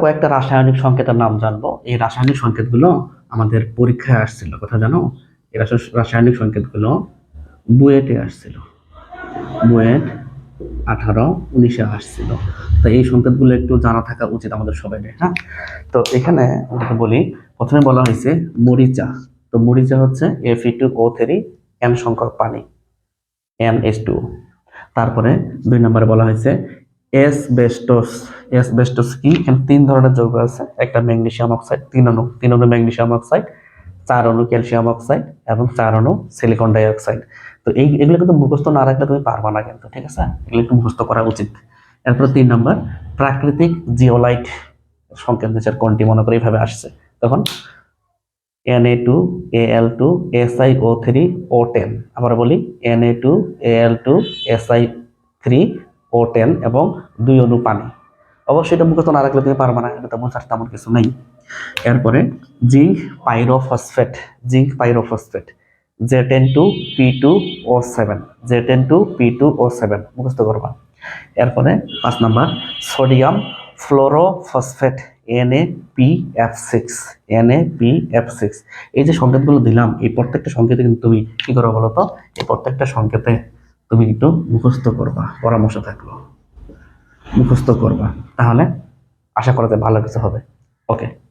কয়েকটা রাসায়নিক সংকেতের নাম জানব। এই রাসায়নিক সংকেতগুলো আমাদের পরীক্ষায় আসছিল। কথা জানো? এই রাসা- রাসায়নিক সংকেতগুলো বুয়েটে আসছিল। বুয়েট আঠারো উনিশে আসছিল। তো এই সংকেতগুলো একটু জানা থাকা উচিত আমাদের সবাই হ্যাঁ? তো এখানে বলি, প্রথমে বলা হয়েছে মরিচা। তো মরিচা হচ্ছে F two O three n সংখ্যক পানি এন এস টু তারপরে দুই নম্বরে বলা হয়েছে এস বেস্টোস এস বেস্টোস কি? এখানে তিন ধরনের যৌগ আছে, একটা ম্যাগনেসিয়াম অক্সাইড, তিন অণু তিন অণু ম্যাগনেসিয়াম অক্সাইড, চার অণু ক্যালসিয়াম অক্সাইড এবং চার অণু সিলিকন ডাই অক্সাইড তো এই, এগুলো কিন্তু মুখস্থ না রাখলে তুমি পারবা না কিন্তু, ঠিক আছে? এগুলো একটু মুখস্থ করা উচিত। এরপর তিন নম্বর, প্রাকৃতিক জিওলাইট সংকেত নিচের কোনটি মনে করে এইভাবে আসছে। তখন N A two A L two S I O three O ten আবার বলি N A two A L two S I three O ten এবং দুই অণু পানি। অবশ্যই এটা মুখস্থ না রাখলে তুমি পারবে না, এটা তেমন বোঝার তেমন কিছু নেই। এরপরে zinc pyrophosphate zinc pyrophosphate Z ten two P two O seven Z ten two P two O seven, মুখস্থ করবা। এরপরে পাঁচ number, sodium fluorophosphate, N A P F six, N A P F six. এই যে সংকেতগুলো দিলাম, এই প্রত্যেকটা সংকেতে কিন্তু তুমি কি করো বলো তো? এই প্রত্যেকটা সংকেতে তুমি একটু মুখস্থ করবা, পরামর্শ থাকল। মুখস্থ করবা, তাহলে আশা করাতে ভালো কিছু হবে। ওকে